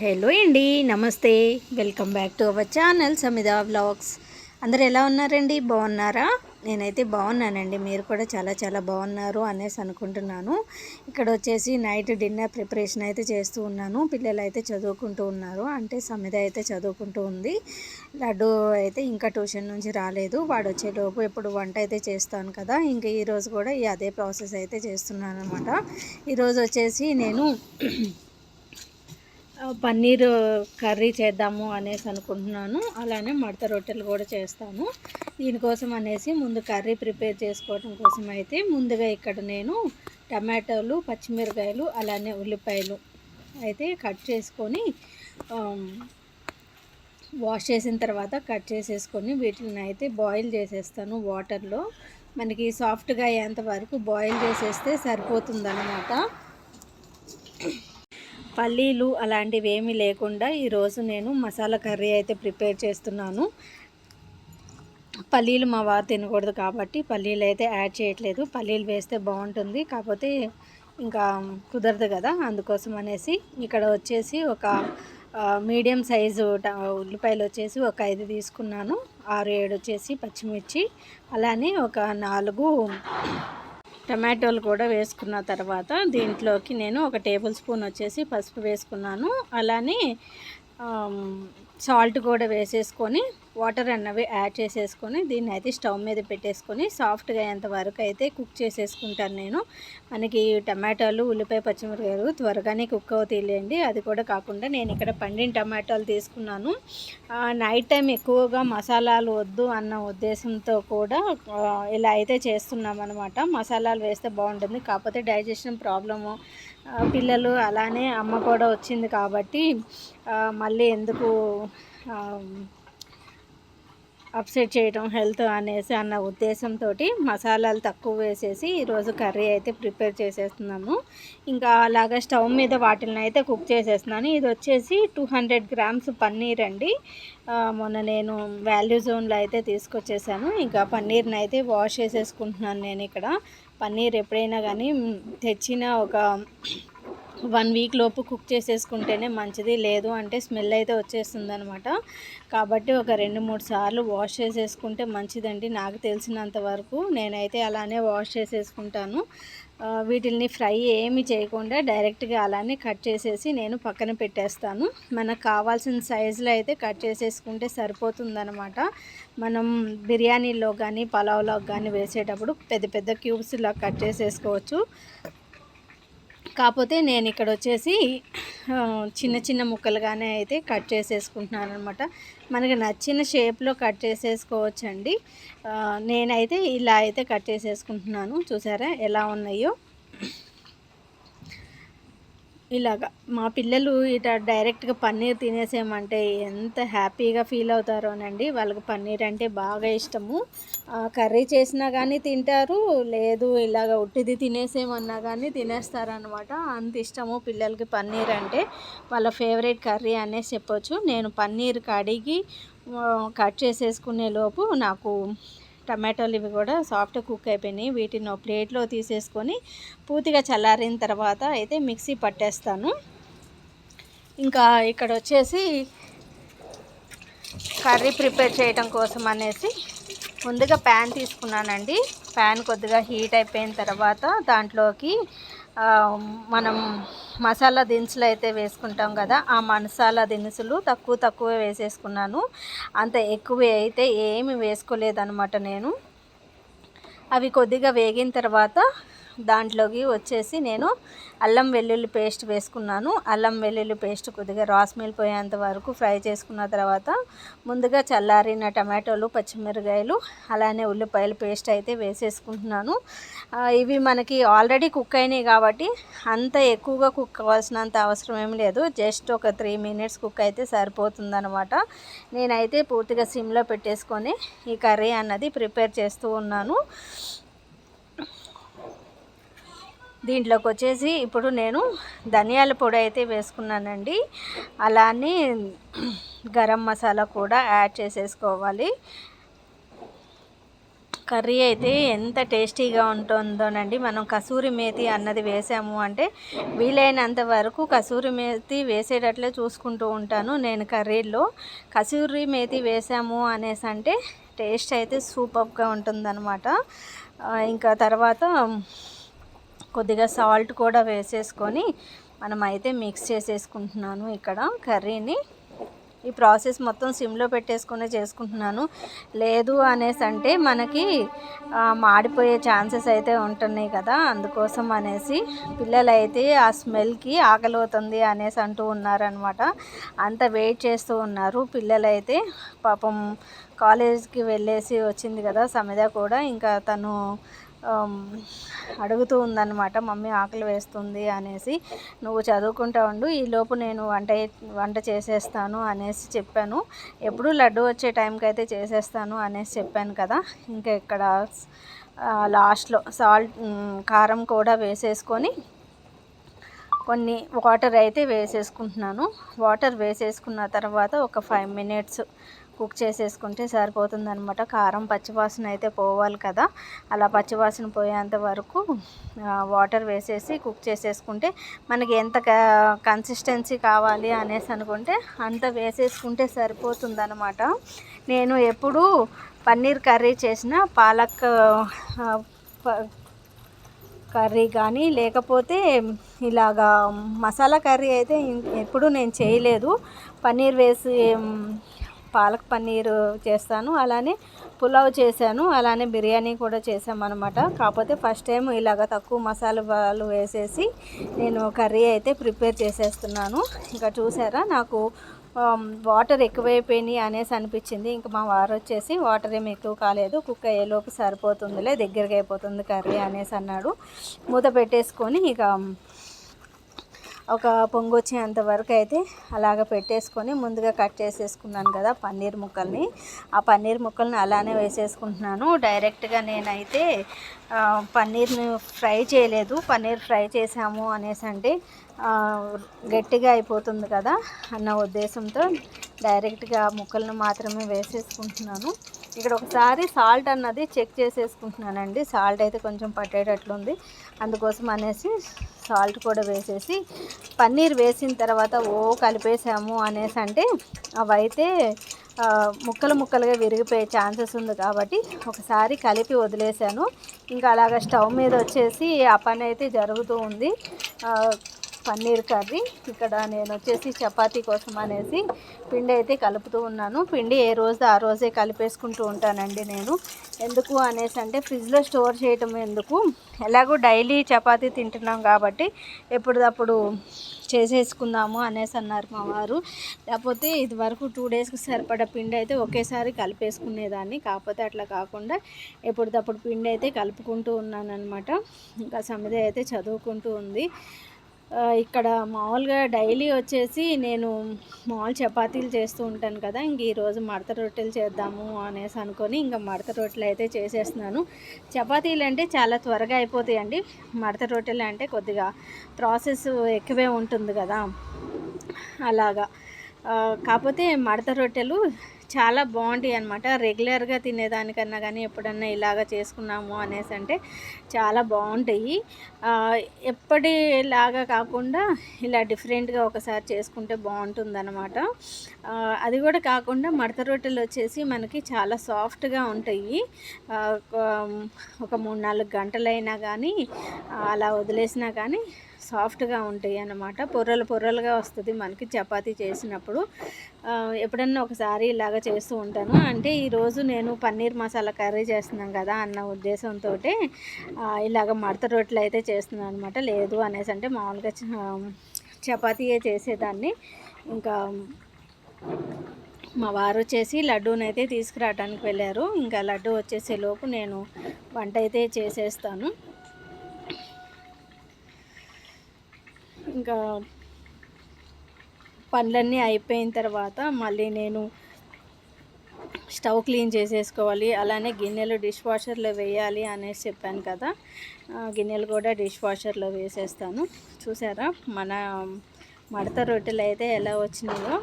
Hello అండి నమస్తే. Welcome back to our channel Samita vlogs. అందరు ఎలా ఉన్నారండి? బాగున్నారా? నేనైతే బాగున్నానండి. మీరు కూడా చాలా చాలా బాగున్నారు అనేసి అనుకుంటున్నాను. ఇక్కడ వచ్చేసి నైట్ డిన్నర్ ప్రిపరేషన్ అయితే చేస్తూ ఉన్నాను. పిల్లలు అయితే చదువుకుంటూ ఉన్నారు. అంటే సమిద అయితే చదువుకుంటూ ఉంది. లడ్డు అయితే ఇంకా ట్యూషన్ నుంచి రాలేదు. వాడు వచ్చేలోపు ఎప్పుడు వంట అయితే చేస్తాను కదా. ఇంకా ఈరోజు కూడా అదే ప్రాసెస్ అయితే చేస్తున్నాను అనమాట ఈరోజు వచ్చేసి నేను పన్నీర్ కర్రీ చేద్దాము అనేసి అనుకుంటున్నాను. అలానే మడత రొట్టెలు కూడా చేస్తాను. దీనికోసం అనేసి ముందు కర్రీ ప్రిపేర్ చేసుకోవడం కోసం అయితే ముందుగా ఇక్కడ నేను టమాటోలు పచ్చిమిరకాయలు అలానే ఉల్లిపాయలు అయితే కట్ చేసుకొని వాష్ చేసిన తర్వాత కట్ చేసేసుకొని వీటిని అయితే బాయిల్ చేసేస్తాను వాటర్లో. మనకి సాఫ్ట్గా అయ్యేంత వరకు బాయిల్ చేసేస్తే సరిపోతుందన్నమాట. పల్లీలు అలాంటివి ఏమీ లేకుండా ఈరోజు నేను మసాలా కర్రీ అయితే ప్రిపేర్ చేస్తున్నాను. పల్లీలు మా వారు తినకూడదు కాబట్టి పల్లీలు అయితే యాడ్ చేయట్లేదు. పల్లీలు వేస్తే బాగుంటుంది. కాకపోతే ఇంకా కుదరదు కదా. అందుకోసం అనేసి ఇక్కడ వచ్చేసి ఒక మీడియం సైజు ఉల్లిపాయలు వచ్చేసి ఒక ఐదు తీసుకున్నాను. ఆరు ఏడు వచ్చేసి పచ్చిమిర్చి. అలానే ఒక నాలుగు టమాటోలు కూడా వేసుకున్న తర్వాత దీంట్లోకి నేను ఒక టేబుల్ స్పూన్ వచ్చేసి పసుపు వేసుకున్నాను. అలానే సాల్ట్ కూడా వేసేసుకొని వాటర్ అన్నవి యాడ్ చేసేసుకొని దీన్ని అయితే స్టవ్ మీద పెట్టేసుకొని సాఫ్ట్గా అయ్యేంత వరకు అయితే కుక్ చేసేసుకుంటాను నేను. మనకి టమాటాలు ఉల్లిపాయ పచ్చిమిరపకాయలు త్వరగానే కుక్ అవుతాయిలేండి. అది కూడా కాకుండా నేను ఇక్కడ పండిన టమాటాలు తీసుకున్నాను. నైట్ టైం ఎక్కువగా మసాలాలు వద్దు అన్న ఉద్దేశంతో కూడా ఇలా అయితే చేస్తున్నాం అనమాట మసాలాలు వేస్తే బాగుంటుంది. కాకపోతే డైజెషన్ ప్రాబ్లము పిల్లలు అలానే అమ్మ కూడా వచ్చింది కాబట్టి మళ్ళీ ఎందుకు అప్సెట్ చేయడం హెల్త్ అనేసి అన్న ఉద్దేశంతో మసాలాలు తక్కువ వేసేసి ఈరోజు కర్రీ అయితే ప్రిపేర్ చేసేస్తున్నాము. ఇంకా అలాగా స్టవ్ మీద వాటిని అయితే కుక్ చేసేస్తున్నాను. ఇది వచ్చేసి టూ హండ్రెడ్ గ్రామ్స్ పన్నీర్ అండి. మొన్న నేను వాల్యూ జోన్లో అయితే తీసుకొచ్చేసాను. ఇంకా పన్నీర్ని అయితే వాష్ చేసేసుకుంటున్నాను నేను ఇక్కడ. పన్నీర్ ఎప్పుడైనా కానీ తెచ్చిన ఒక వన్ వీక్ లోపు కుక్ చేసేసుకుంటేనే మంచిది. లేదు అంటే స్మెల్ అయితే వచ్చేస్తుంది అనమాట కాబట్టి ఒక రెండు మూడు సార్లు వాష్ చేసేసుకుంటే మంచిదండి. నాకు తెలిసినంత వరకు నేనైతే అలానే వాష్ చేసేసుకుంటాను. వీటిల్ని ఫ్రై ఏమి చేయకుండా డైరెక్ట్గా అలానే కట్ చేసేసి నేను పక్కన పెట్టేస్తాను. మనకు కావాల్సిన సైజులో అయితే కట్ చేసేసుకుంటే సరిపోతుందనమాట మనం బిర్యానీలో కానీ పలావ్లో కానీ వేసేటప్పుడు పెద్ద పెద్ద క్యూబ్స్లా కట్ చేసేసుకోవచ్చు. కాకపోతే నేను ఇక్కడ వచ్చేసి చిన్న చిన్న ముక్కలుగానే అయితే కట్ చేసేసుకుంటున్నాను అనమాట మనకి నచ్చిన షేప్లో కట్ చేసేసుకోవచ్చండి. నేనైతే ఇలా అయితే కట్ చేసేసుకుంటున్నాను. చూసారా ఎలా ఉన్నాయో? ఇలాగా. మా పిల్లలు ఇట డైరెక్ట్గా పన్నీర్ తినేసేమంటే ఎంత హ్యాపీగా ఫీల్ అవుతారోనండి. వాళ్ళకి పన్నీర్ అంటే బాగా ఇష్టము. కర్రీ చేసినా కానీ తింటారు లేదు ఇలాగ ఉట్టిది తినేసేమన్నా కానీ తినేస్తారనమాట. అంత ఇష్టము పిల్లలకి పన్నీర్ అంటే. వాళ్ళ ఫేవరెట్ కర్రీ అనేసి చెప్పొచ్చు. నేను పన్నీర్ కడిగి కట్ చేసేసుకునే లోపు నాకు టమాటోలు ఇవి కూడా సాఫ్ట్ కుక్ అయిపోయినాయి. వీటిని ప్లేట్లో తీసేసుకొని పూర్తిగా చల్లారిన తర్వాత అయితే మిక్సీ పట్టేస్తాను. ఇంకా ఇక్కడ వచ్చేసి కర్రీ ప్రిపేర్ చేయడం కోసం అనేసి ముందుగా ప్యాన్ తీసుకున్నానండి. ప్యాన్ కొద్దిగా హీట్ అయిపోయిన తర్వాత దాంట్లోకి మనం మసాలా దినుసులు అయితే వేసుకుంటాం కదా ఆ మసాలా దినుసులు తక్కువ తక్కువ వేసేసుకున్నాను. అంత ఎక్కువ అయితే ఏమి వేసుకోలేదనమాట నేను. అవి కొద్దిగా వేగిన తర్వాత దాంట్లోకి వచ్చేసి నేను అల్లం వెల్లుల్లి పేస్ట్ వేసుకున్నాను. అల్లం వెల్లుల్లి పేస్ట్ కొద్దిగా రాస్మెల్ పోయేంత వరకు ఫ్రై చేసుకున్న తర్వాత ముందుగా చల్లారిన టమాటోలు పచ్చిమిరకాయలు అలానే ఉల్లిపాయల పేస్ట్ అయితే వేసేసుకుంటున్నాను. ఇవి మనకి ఆల్రెడీ కుక్ అయినాయి కాబట్టి అంత ఎక్కువగా కుక్ అవ్వాల్సినంత అవసరం ఏం లేదు. జస్ట్ ఒక త్రీ మినిట్స్ కుక్ అయితే సరిపోతుందన్నమాట. నేనైతే పూర్తిగా సిమ్లో పెట్టేసుకొని ఈ కర్రీ అన్నది ప్రిపేర్ చేస్తూ ఉన్నాను. దీంట్లోకి వచ్చేసి ఇప్పుడు నేను ధనియాల పొడి అయితే వేసుకున్నానండి. అలానే గరం మసాలా కూడా యాడ్ చేసేసుకోవాలి. కర్రీ అయితే ఎంత టేస్టీగా ఉంటుందోనండి. మనం కసూరి మేతి అన్నది వేసాము అంటే వీలైనంత వరకు కసూరి మేతి వేసేటట్లే చూసుకుంటూ ఉంటాను నేను కర్రీలో. కసూరి మేతి వేసాము అనేసి అంటే టేస్ట్ అయితే సూపర్గా ఉంటుందన్నమాట. ఇంకా తర్వాత కొద్దిగా సాల్ట్ కూడా వేసేసుకొని మనం అయితే మిక్స్ చేసేసుకుంటున్నాను ఇక్కడ కర్రీని. ఈ ప్రాసెస్ మొత్తం సిమ్లో పెట్టేసుకునే చేసుకుంటున్నాను. లేదు అనేసి అంటే మనకి మాడిపోయే ఛాన్సెస్ అయితే ఉంటున్నాయి కదా. అందుకోసం అనేసి పిల్లలైతే ఆ స్మెల్కి ఆకలి అవుతుంది అనేసి అంటూ ఉన్నారనమాట అంత వెయిట్ చేస్తూ ఉన్నారు పిల్లలైతే. పాపం కాలేజ్కి వెళ్ళేసి వచ్చింది కదా సమిద కూడా. ఇంకా తను అడుగుతూ ఉందన్నమాట మమ్మీ ఆకలి వేస్తుంది అనేసి. నువ్వు చదువుకుంటా ఉండు ఈలోపు నేను వంట వంట చేసేస్తాను అనేసి చెప్పాను. ఎప్పుడు లడ్డు వచ్చే టైంకి అయితే చేసేస్తాను అనేసి చెప్పాను కదా. ఇంకా ఇక్కడ లాస్ట్లో సాల్ట్ కారం కూడా వేసేసుకొని కొన్ని వాటర్ అయితే వేసేసుకుంటున్నాను. వాటర్ వేసేసుకున్న తర్వాత ఒక ఫైవ్ మినిట్స్ కుక్ చేసేసుకుంటే సరిపోతుంది అనమాట కారం పచ్చివాసన అయితే పోవాలి కదా. అలా పచ్చివాసన పోయేంత వరకు వాటర్ వేసేసి కుక్ చేసేసుకుంటే మనకి ఎంత కన్సిస్టెన్సీ కావాలి అనేసి అనుకుంటే అంత వేసేసుకుంటే సరిపోతుంది అనమాట నేను ఎప్పుడు పన్నీర్ కర్రీ చేసిన పాలక్ కర్రీ కానీ లేకపోతే ఇలాగా మసాలా కర్రీ అయితే ఎప్పుడు నేను చేయలేదు. పన్నీర్ వేసి పాలక్ పన్నీర్ చేస్తాను అలానే పులావ్ చేశాను అలానే బిర్యానీ కూడా చేసామన్నమాట కాకపోతే ఫస్ట్ టైం ఇలాగ తక్కువ మసాలాలు వేసేసి నేను కర్రీ అయితే ప్రిపేర్ చేసేస్తున్నాను. ఇంకా చూసారా నాకు వాటర్ ఎక్కువైపోయినాయి అనేసి అనిపించింది. ఇంకా మా వారు వచ్చేసి వాటర్ ఏమి ఎక్కువ కాలేదు కుక్క ఏలోపు సరిపోతుందిలే దగ్గరగా అయిపోతుంది కర్రీ అనేసి అన్నాడు. మూత పెట్టేసుకొని ఇక ఒక పొంగు వచ్చేంత వరకు అయితే అలాగ పెట్టేసుకొని ముందుగా కట్ చేసేసుకున్నాను కదా పన్నీర్ ముక్కల్ని. ఆ పన్నీర్ ముక్కల్ని అలానే వేసేసుకుంటున్నాను. డైరెక్ట్గా నేనైతే పన్నీర్ని ఫ్రై చేయలేదు. పన్నీర్ ఫ్రై చేసాము అనేసి అంటే గట్టిగా అయిపోతుంది కదా అన్న ఉద్దేశంతో డైరెక్ట్గా ముక్కలను మాత్రమే వేసేసుకుంటున్నాను. ఇక్కడ ఒకసారి సాల్ట్ అన్నది చెక్ చేసేసుకుంటున్నానండి. సాల్ట్ అయితే కొంచెం పట్టేటట్లుంది. అందుకోసం అనేసి సాల్ట్ కూడా వేసేసి పన్నీర్ వేసిన తర్వాత ఓ కలిపేసాము అనేసి అంటే అవైతే ముక్కలు ముక్కలుగా విరిగిపోయే ఛాన్సెస్ ఉంది కాబట్టి ఒకసారి కలిపి వదిలేసాను. ఇంకా అలాగ స్టవ్ మీద వచ్చేసి ఆ పని అయితే జరుగుతూ ఉంది. పన్నీర్ కర్రీ. ఇక్కడ నేను వచ్చేసి చపాతీ కోసం అనేసి పిండి అయితే కలుపుతూ ఉన్నాను. పిండి ఏ రోజు ఆ రోజే కలిపేసుకుంటూ ఉంటానండి నేను. ఎందుకు అనేసి అంటే ఫ్రిడ్జ్లో స్టోర్ చేయటం ఎందుకు? ఎలాగో డైలీ చపాతీ తింటున్నాం కాబట్టి ఎప్పటిదప్పుడు చేసేసుకుందాము అనేసి అన్నారు మా వారు. లేకపోతే ఇది వరకు టూ డేస్కి సరిపడ పిండి అయితే ఒకేసారి కలిపేసుకునేదాన్ని. కాకపోతే అట్లా కాకుండా ఎప్పటిదప్పుడు పిండి అయితే కలుపుకుంటూ ఉన్నాను అనమాట ఇంకా సమిద అయితే చదువుకుంటూ ఉంది. ఇక్కడ మామూలుగా డైలీ వచ్చేసి నేను మామూలు చపాతీలు చేస్తూ ఉంటాను కదా ఇంక ఈరోజు మడత రొట్టెలు చేద్దాము అనేసి అనుకొని ఇంకా మడత రొట్టెలు అయితే చేసేస్తున్నాను. చపాతీలు అంటే చాలా త్వరగా అయిపోతాయండి. మడత రొట్టెలు అంటే కొద్దిగా ప్రాసెస్ ఎక్కువే ఉంటుంది కదా అలాగా. కాకపోతే మడత రొట్టెలు చాలా బాగుంటాయి అనమాట రెగ్యులర్గా తినేదానికన్నా కానీ ఎప్పుడన్నా ఇలాగ చేసుకున్నాము అనేసి అంటే చాలా బాగుంటాయి. ఎప్పటిలాగా కాకుండా ఇలా డిఫరెంట్గా ఒకసారి చేసుకుంటే బాగుంటుంది అనమాట అది కూడా కాకుండా మడత రొట్టెలు వచ్చేసి మనకి చాలా సాఫ్ట్గా ఉంటాయి. ఒక మూడు నాలుగు గంటలైనా కానీ అలా వదిలేసినా కానీ సాఫ్ట్గా ఉంటాయి అన్నమాట. పొర్రలు పొర్రలుగా వస్తుంది మనకి చపాతీ చేసినప్పుడు. ఎప్పుడన్నా ఒకసారి ఇలాగ చేస్తూ ఉంటాను. అంటే ఈరోజు నేను పన్నీర్ మసాలా కర్రీ చేస్తున్నాం కదా అన్న ఉద్దేశంతో ఇలాగ మడత రొట్టెలు అయితే చేస్తున్నాను అనమాట లేదు అనేసి అంటే మామూలుగా చపాతీయే చేసేదాన్ని. ఇంకా మా వారు వచ్చేసి లడ్డూనైతే తీసుకురావడానికి వెళ్ళారు. ఇంకా లడ్డు వచ్చేసే లోపు నేను వంట అయితే చేసేస్తాను. ఇంకా పనులన్నీ అయిపోయిన తర్వాత మళ్ళీ నేను స్టవ్ క్లీన్ చేసేసుకోవాలి. అలానే గిన్నెలు డిష్ వాషర్లో వేయాలి అనేసి చెప్పాను కదా. గిన్నెలు కూడా డిష్ వాషర్లో వేసేస్తాను. చూసారా? మన మడత రొట్టెలు అయితే ఎలా వచ్చినాయో.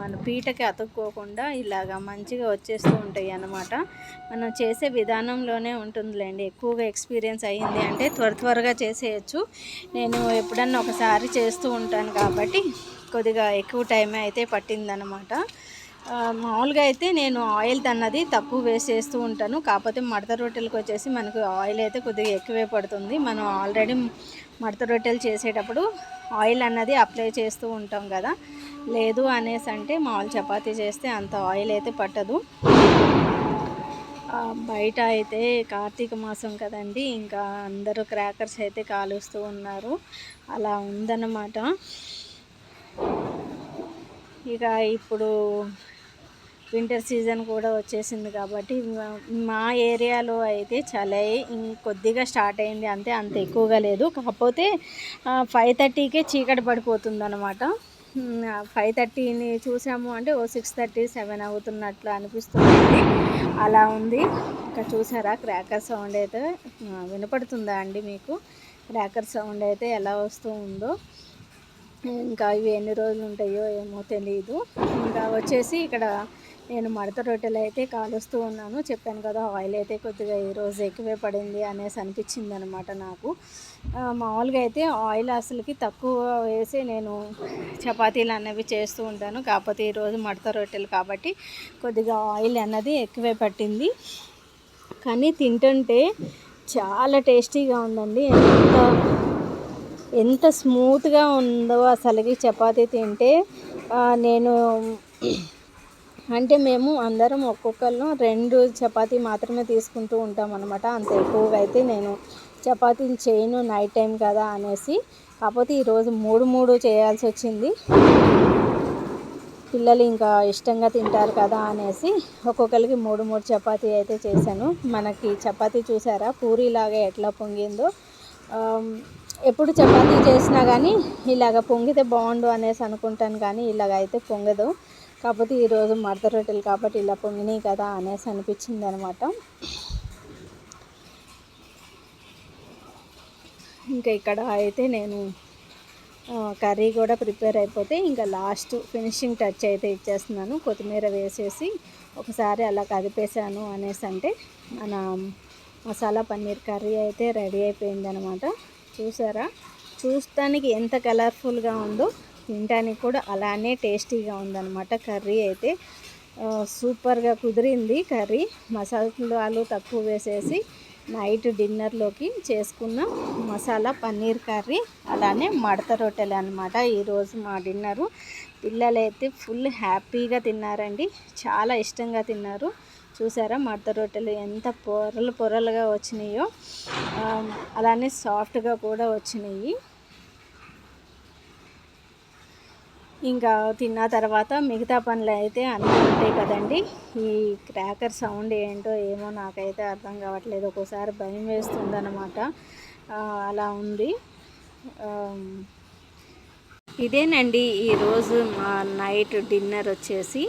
మన పీటకి అతుక్కోకుండా ఇలాగా మంచిగా వచ్చేస్తూ ఉంటాయి అన్నమాట. మనం చేసే విధానంలోనే ఉంటుందిలేండి. ఎక్కువగా ఎక్స్పీరియన్స్ అయ్యింది అంటే త్వర త్వరగా చేసేయచ్చు. నేను ఎప్పుడన్నా ఒకసారి చేస్తూ ఉంటాను కాబట్టి కొద్దిగా ఎక్కువ టైం అయితే పట్టిందనమాట మామూలుగా అయితే నేను ఆయిల్ అన్నది తక్కువ వేసేస్తూ ఉంటాను. కాకపోతే మడత రొట్టెలకు వచ్చేసి మనకు ఆయిల్ అయితే కొద్దిగా ఎక్కువే పడుతుంది. మనం ఆల్రెడీ మడత రొట్టెలు చేసేటప్పుడు ఆయిల్ అన్నది అప్లై చేస్తూ ఉంటాం కదా. లేదు అనేసి అంటే మామూలు చపాతీ చేస్తే అంత ఆయిల్ అయితే పట్టదు. బయట అయితే కార్తీక మాసం కదండి ఇంకా అందరూ క్రాకర్స్ అయితే కాలుస్తూ ఉన్నారు. అలా ఉందన్నమాట. ఇక ఇప్పుడు వింటర్ సీజన్ కూడా వచ్చేసింది కాబట్టి మా- ఏరియాలో అయితే చలి ఇంకొద్దిగా స్టార్ట్ అయింది అంతే అంత ఎక్కువగా లేదు. కాకపోతే ఫైవ్ థర్టీకే చీకటి పడిపోతుంది అనమాట ఫైవ్ థర్టీని చూసాము అంటే ఓ సిక్స్ థర్టీ సెవెన్ అవుతున్నట్లు అనిపిస్తుంది. అలా ఉంది. ఇంకా చూసారా? క్రాకర్ సౌండ్ అయితే వినపడుతుందా అండి మీకు? క్రాకర్ సౌండ్ అయితే ఎలా వస్తూ ఉందో. ఇంకా ఇవి ఎన్ని రోజులు ఉంటాయో ఏమో తెలియదు ఇంకా వచ్చేసి ఇక్కడ నేను మడత రొట్టెలు అయితే కాలుస్తూ ఉన్నాను. చెప్పాను కదా ఆయిల్ అయితే కొద్దిగా ఈరోజు ఎక్కువే పడింది అనేసి అనిపించింది అనమాట నాకు మామూలుగా అయితే ఆయిల్ అసలుకి తక్కువ వేసి నేను చపాతీలు అనేవి చేస్తూ ఉంటాను. కాకపోతే ఈరోజు మడత రొట్టెలు కాబట్టి కొద్దిగా ఆయిల్ అన్నది ఎక్కువే పట్టింది. కానీ తింటుంటే చాలా టేస్టీగా ఉందండి. ఎంత ఎంత స్మూత్గా ఉందో అసలుకి చపాతీ తింటే నేను అంటే మేము అందరం ఒక్కొక్కరు రెండు చపాతీ మాత్రమే తీసుకుంటూ ఉంటాం అనమాట అంత ఎక్కువగా అయితే నేను చపాతీలు చేయను నైట్ టైం కదా అనేసి. కాకపోతే ఈరోజు మూడు మూడు చేయాల్సి వచ్చింది. పిల్లలు ఇంకా ఇష్టంగా తింటారు కదా అనేసి ఒక్కొక్కరికి మూడు మూడు చపాతీ అయితే చేశాను. మనకి చపాతీ చూసారా? పూరీలాగా ఎట్లా పొంగిందో. ఎప్పుడు చపాతీ చేసినా కానీ ఇలాగ పొంగితే బాగుండు అనేసి అనుకుంటాను కానీ ఇలాగ అయితే పొంగదు. కాకపోతే ఈరోజు మడత రొట్టెలు కాబట్టి ఇలా పొంగినాయి కదా అనేసి అనిపించింది అనమాట ఇంకా ఇక్కడ అయితే నేను కర్రీ కూడా ప్రిపేర్ అయిపోతే ఇంకా లాస్ట్ ఫినిషింగ్ టచ్ అయితే ఇచ్చేస్తున్నాను. కొత్తిమీర వేసేసి ఒకసారి అలా కదిపేసాను అనేసి అంటే మన మసాలా పన్నీర్ కర్రీ అయితే రెడీ అయిపోయింది అనమాట చూసారా? చూస్తానికి ఎంత కలర్ఫుల్గా ఉందో తినడానికి కూడా అలానే టేస్టీగా ఉందన్నమాట కర్రీ అయితే. సూపర్గా కుదిరింది కర్రీ. మసాలాలు తక్కువ వేసేసి నైట్ డిన్నర్లోకి చేసుకున్న. మసాలా పన్నీర్ కర్రీ అలానే మడత రొట్టెలు అనమాట ఈరోజు మా డిన్నరు. పిల్లలైతే ఫుల్ హ్యాపీగా తిన్నారండి. చాలా ఇష్టంగా తిన్నారు. చూసారా మడత రొట్టెలు ఎంత పొరలు పొరలుగా వచ్చినాయో. అలానే సాఫ్ట్గా కూడా వచ్చినాయి. ఇంకా తిన్న తర్వాత మిగతా పనులు అయితే అన్నీ ఉంటాయి కదండి. ఈ క్రాకర్ సౌండ్ ఏంటో ఏమో నాకైతే అర్థం కావట్లేదు. ఒక్కోసారి భయం వేస్తుందన్నమాట. అలా ఉంది. ఇదేనండి ఈరోజు మా నైట్ డిన్నర్ వచ్చేసి.